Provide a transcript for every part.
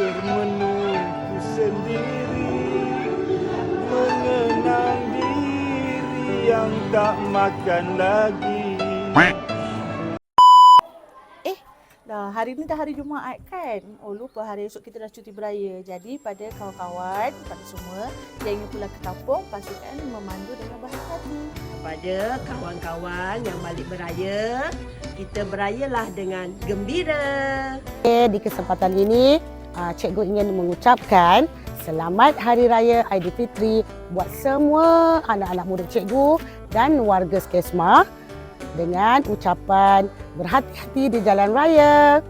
termenunggu sendiri Mengenang diri yang tak makan lagi Eh, dah hari ni dah hari Jumaat kan? Oh lupa hari esok kita dah cuti beraya. Jadi pada kawan-kawan, pada semua yang ingin pulang ke kampung, pastikan memandu dengan berhati-hati. Kepada kawan-kawan yang balik beraya, kita berayalah dengan gembira. Okay, di kesempatan ini, cikgu ingin mengucapkan selamat Hari Raya Aidilfitri buat semua anak-anak murid cikgu dan warga Skesma dengan ucapan berhati-hati di jalan raya.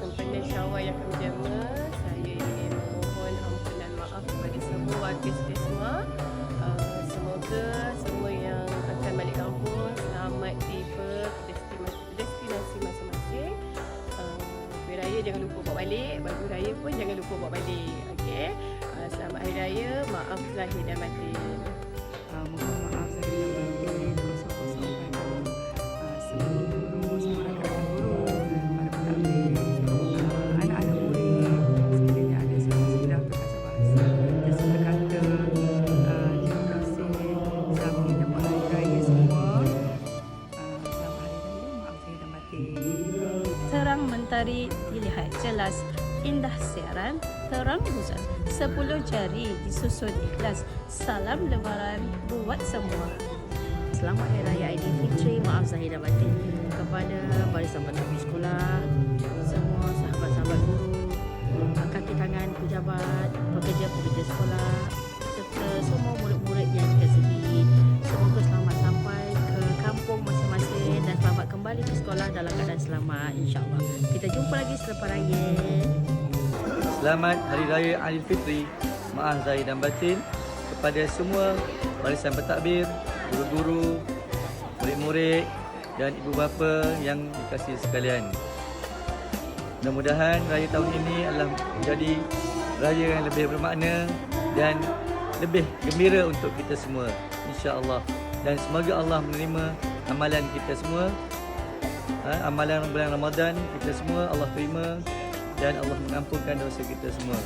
Sempena Syawal yang pun jangan lupa bawa balik. Okey. Uh, selamat Hari Raya, maaf zahir dan batin. uh, mohon maaf saya batin kosong-kosong pada uh, seluruh guru, semua rakan-rakan guru, para pentadbir, uh, anak-anak murid, sekiranya ada salah silap perkasa bahasa, tersalah kata, uh, terima kasih selamat menyambut hari raya semua. Uh, selamat hari raya, maaf saya dan batin. terang mentari dilihat jelas indah siaran terang bulan sepuluh jari disusun ikhlas. Salam lebaran buat semua. Selamat Hari Raya Aidilfitri, maaf zahir dan batin kepada barisan pentadbir sekolah, sekolah dalam keadaan selamat insya-Allah. Kita jumpa lagi selepas raya. Selamat Hari Raya Aidilfitri. Maaf zahir dan batin kepada semua barisan pentadbir, guru-guru, murid-murid dan ibu bapa yang dikasihi sekalian. Mudah-mudahan raya tahun ini adalah menjadi raya yang lebih bermakna dan lebih gembira untuk kita semua. Insya-Allah. Dan semoga Allah menerima amalan kita semua. Ha, amalan bulan Ramadan kita semua Allah terima dan Allah mengampunkan dosa kita semua.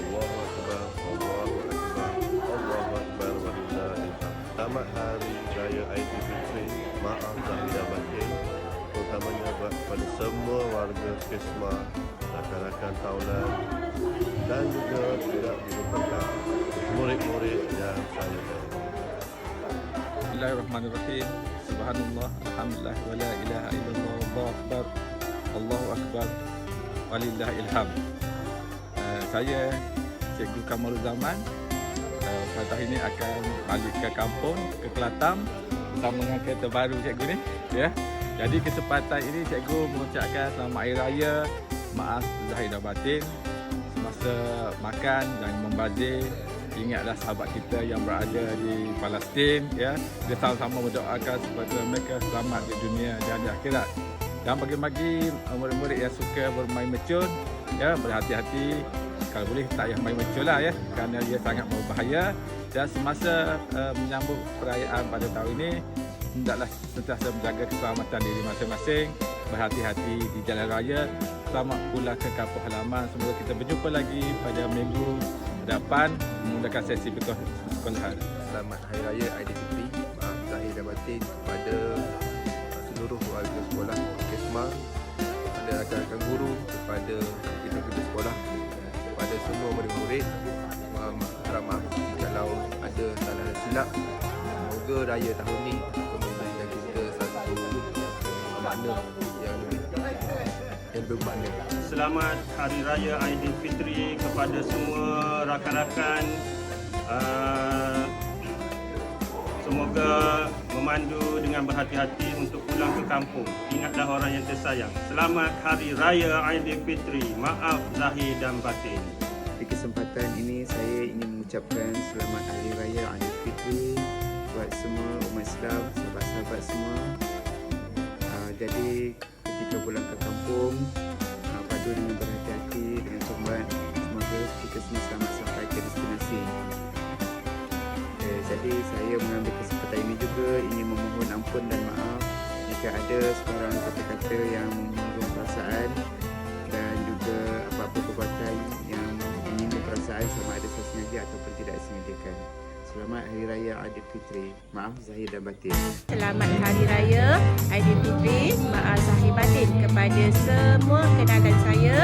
Allahu Akbar, Allahu Akbar, Allahu Akbar walillahil hamd. Selamat Hari Raya Aidilfitri. Maaf zahir dan batin. Terutamanya buat kepada semua warga Skesma, rakan-rakan taulan dan juga tidak dilupakan murid-murid yang saya hormati. Bismillahirrahmanirrahim. Subhanallah, alhamdulillah, wa la ilaha illallah, Allahu akbar. Allahu akbar. Walillah ilham. Uh, saya Cikgu Kamarul Zaman uh, pada hari ini akan balik ke kampung, ke Kelatam bersama dengan kereta baru cikgu ni. Ya. Jadi kesempatan ini cikgu mengucapkan selamat hari raya, maaf zahir dan batin semasa makan dan membazir ingatlah sahabat kita yang berada di Palestin ya. Kita sama-sama berdoakan supaya mereka selamat di dunia dan di akhirat. Dan bagi-bagi uh, murid-murid yang suka bermain mercun ya berhati-hati. Kalau boleh tak payah main mercun lah ya kerana dia sangat berbahaya. Dan semasa uh, menyambut perayaan pada tahun ini hendaklah sentiasa menjaga keselamatan diri masing-masing berhati-hati di jalan raya. Selamat pulang ke kampung halaman. Semoga kita berjumpa lagi pada minggu depan menggunakan sesi persekolahan Selamat Hari Raya Aidilfitri. Maaf zahir dan batin kepada uh, seluruh warga sekolah Kesma, kepada rakan-rakan guru, kepada kita kerja sekolah, kepada semua murid-murid. Maaf, maaf kalau ada salah dan silap. Semoga raya tahun ni akan memberikan kita satu makna yang lebih lebih bermakna. Selamat Hari Raya Aidilfitri kepada semua rakan-rakan. Uh, semoga memandu dengan berhati-hati untuk pulang ke kampung. Ingatlah orang yang tersayang. Selamat Hari Raya Aidilfitri. Maaf zahir dan batin. Di kesempatan ini saya ingin mengucapkan selamat Hari Raya Aidilfitri buat semua umat Islam, sahabat-sahabat semua. Uh, jadi kita pulang ke kampung uh, padu dengan berhati-hati dengan sombat semoga kita semua selamat sampai ke destinasi okay, jadi saya mengambil kesempatan ini juga ingin memohon ampun dan maaf jika ada sebarang kata-kata yang menyinggung perasaan dan juga apa-apa perbuatan yang menyinggung perasaan sama ada sengaja ataupun tidak sengaja kan. Aidilfitri. Maaf zahir dan batin. Selamat Hari Raya Aidilfitri Maaf Zahir Batin kepada semua kenalan saya,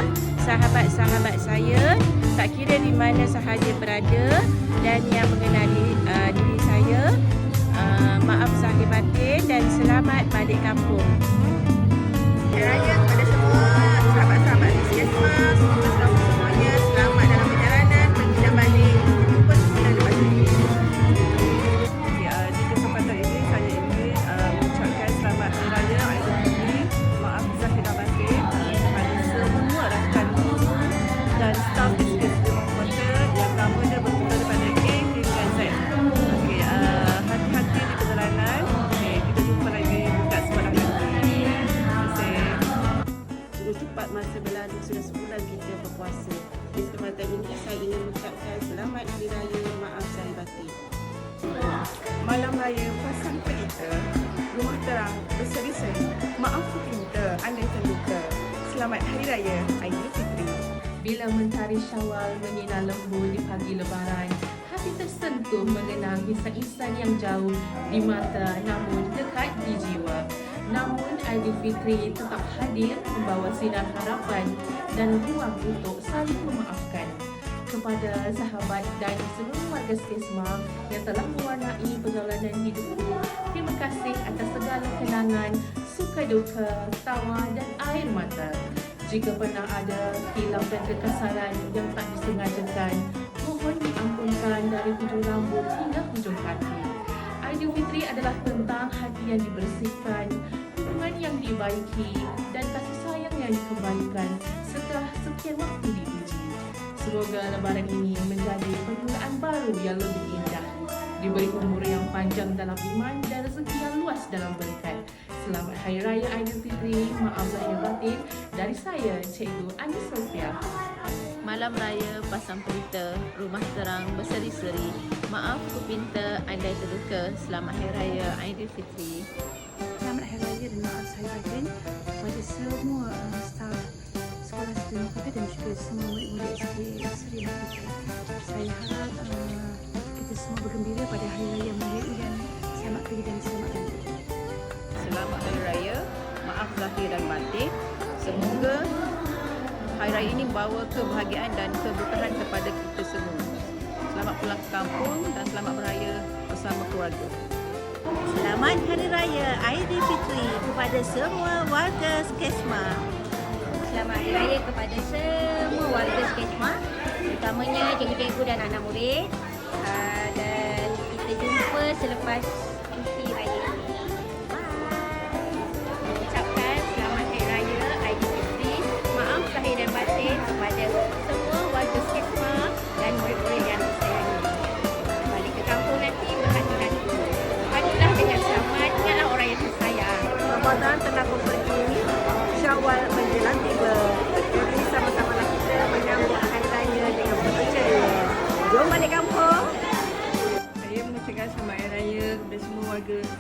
sahabat-sahabat saya, tak kira di mana sahaja berada dan yang mengenali uh, diri saya. Uh, maaf Zahir Batin dan selamat balik kampung. Hari Raya kepada semua sahabat-sahabat di Skesma. Semoga selalu Raya Pasang Pelita Rumah terang berseri-seri Maaf pinta andai terluka Selamat Hari Raya Aidilfitri Bila mentari syawal menyinar lembut di pagi lebaran, hati tersentuh mengenang insan-insan yang jauh di mata namun dekat di jiwa. Namun Aidilfitri tetap hadir membawa sinar harapan dan ruang untuk saling memaafkan. Kepada sahabat dan seluruh warga Skesma yang telah mewarnai perjalanan hidupku, terima kasih atas segala kenangan, suka duka, tawa dan air mata. Jika pernah ada hilaf dan kekasaran yang tak disengajakan, mohon diampunkan dari hujung rambut hingga hujung hati. Aidilfitri adalah tentang hati yang dibersihkan, hubungan yang dibaiki dan kasih sayang yang dikembalikan setelah sekian waktu diuji. Semoga lebaran ini menjadi permulaan baru yang lebih indah. Diberi umur yang panjang dalam iman dan rezeki yang luas dalam berkat. Selamat Hari Raya Aidilfitri, maaf zahir batin dari saya, Cikgu Ani Sofia. Malam Raya Pasang Pelita, Rumah Terang Berseri-seri. Maaf ku pinta andai terluka. Selamat Hari Raya Aidilfitri. Semua murid-murid SK Seri Merdeka. Saya harap uh, kita semua bergembira pada Hari Raya Murid dan selamat pergi dan selamat balik. Selamat Hari Raya, maaf zahir dan batin. Semoga Hari Raya ini bawa kebahagiaan dan keberkahan kepada kita semua. Selamat pulang ke kampung dan selamat beraya bersama keluarga. Selamat Hari Raya Aidilfitri kepada semua warga Skesma. Selamat Hari Raya kepada semua warga Skesma Terutamanya cikgu-cikgu dan anak murid. Uh, Dan kita jumpa selepas cuti raya Bye. Ucapkan selamat Hari Raya Aidilfitri Maaf lahir dan batin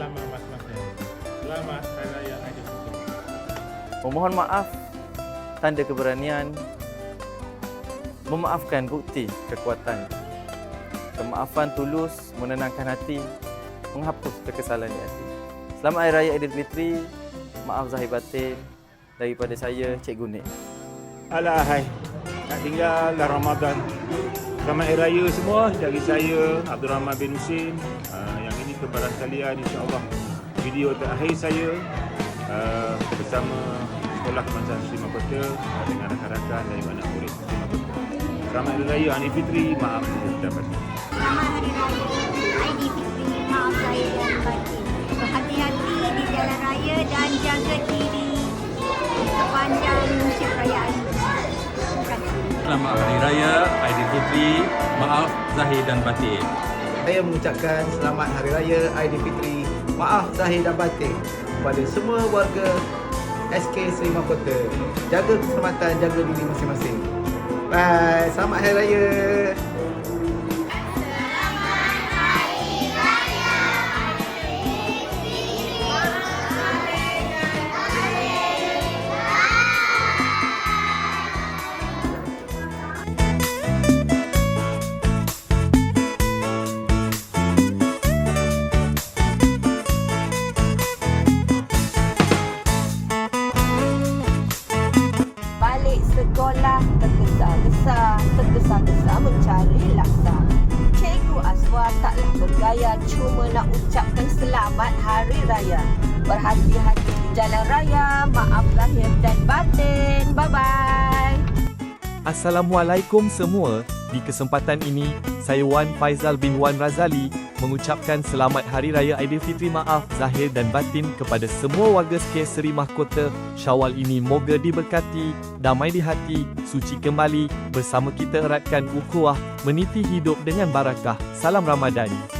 halaman, halaman masing-masing. Selamat Hari Raya Aidilfitri. Memohon maaf tanda keberanian memaafkan bukti kekuatan. Kemaafan tulus menenangkan hati, menghapus kekesalan di hati. Selamat Hari Raya Aidilfitri. Maaf zahir batin daripada saya Cikgu Nik. Alah hai. Nak tinggal dah Ramadan. Selamat Hari Raya semua dari saya Abdul Rahman bin Husin. Uh, yang kepada sekalian insya-Allah video terakhir saya uh, bersama Sekolah Kebangsaan Sri Mahkota uh, dengan rakan-rakan dari anak murid Sri Mahkota. Selamat Hari Raya Aidilfitri. Maaf dan batin. Selamat Hari Raya Aidilfitri. Maaf saya dan batin. Berhati-hati di jalan raya dan jaga diri sepanjang musim perayaan. Kasih. Selamat Hari Raya Aidilfitri. Maaf zahir dan batin. Saya mengucapkan selamat Hari Raya Aidilfitri. Maaf zahir dan batin kepada semua warga SK Serima Kota. Jaga keselamatan, jaga diri masing-masing. Bye. Selamat Hari Raya. Assalamualaikum semua. Di kesempatan ini, saya Wan Faizal bin Wan Razali mengucapkan selamat Hari Raya Aidilfitri maaf zahir dan batin kepada semua warga SK Seri Mahkota. Syawal ini moga diberkati, damai di hati, suci kembali, bersama kita eratkan ukhuwah, meniti hidup dengan barakah. Salam Ramadan.